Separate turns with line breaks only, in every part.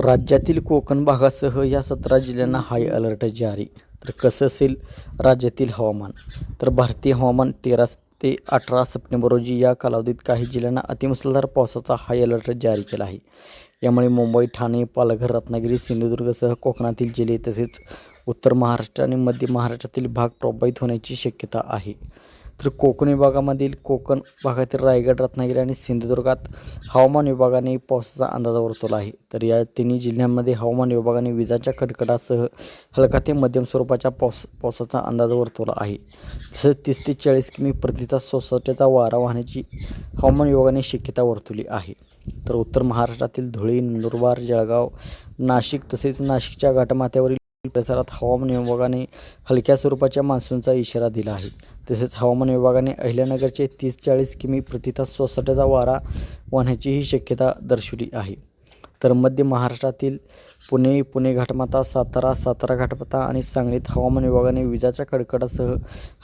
राज्यातील कोकण भागासह या सतरा जिल्ह्यांना हाय अलर्ट जारी. तर कसं असेल राज्यातील हवामान? तर भारतीय हवामान तेरा ते अठरा सप्टेंबर रोजी या कालावधीत काही जिल्ह्यांना अतिमुसळधार पावसाचा हाय अलर्ट जारी केला आहे. यामुळे मुंबई ठाणे पालघर रत्नागिरी सिंधुदुर्गसह कोकणातील जिल्हे तसेच उत्तर महाराष्ट्र आणि मध्य महाराष्ट्रातील भाग प्रभावित होण्याची शक्यता आहे. तर कोकण विभागामधील कोकण भागातील रायगड रत्नागिरी आणि सिंधुदुर्गात हवामान विभागाने पावसाचा अंदाज वर्तवला आहे. तर या तिन्ही जिल्ह्यांमध्ये हवामान विभागाने विजांच्या कडकडासह हलका ते मध्यम स्वरूपाच्या पावस पावसाचा अंदाज वर्तवला आहे. तसेच तीस ते चाळीस किमी प्रतितास सोसाट्याचा वारा वाहण्याची हवामान विभागाने शक्यता वर्तवली आहे. तर उत्तर महाराष्ट्रातील धुळे नंदुरबार जळगाव नाशिक तसेच नाशिकच्या घाटमाथ्यावरील परिसरात हवामान विभागाने हलक्या स्वरूपाच्या मान्सूनचा इशारा दिला आहे. तसेच हवामान विभागाने अहिल्यानगरचे तीस चाळीस किमी प्रतितास सोसाट्याचा वारा वाहण्याचीही शक्यता दर्शवली आहे. तर मध्य महाराष्ट्रातील पुणे पुणे घाटमाता सातारा सातारा घाटमाता आणि सांगलीत हवामान विभागाने विजाच्या कडकडासह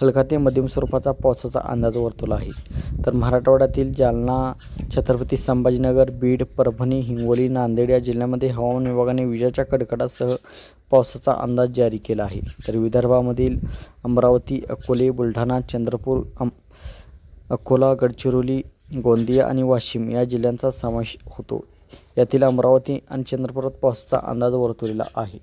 हलका ते मध्यम स्वरूपाचा पावसाचा अंदाज वर्तवला आहे. तर मराठवाड्यातील जालना छत्रपती संभाजीनगर बीड परभणी हिंगोली नांदेड या जिल्ह्यामध्ये हवामान विभागाने विजाच्या कडकडासह पावसाचा अंदाज जारी केला आहे. तर विदर्भामधील अमरावती अकोले बुलढाणा चंद्रपूर अम अकोला गडचिरोली गोंदिया आणि वाशिम या जिल्ह्यांचा समावेश होतो. यातील अमरावती आणि चंद्रपुरात पावसाचा अंदाज वर्तवलेला आहे.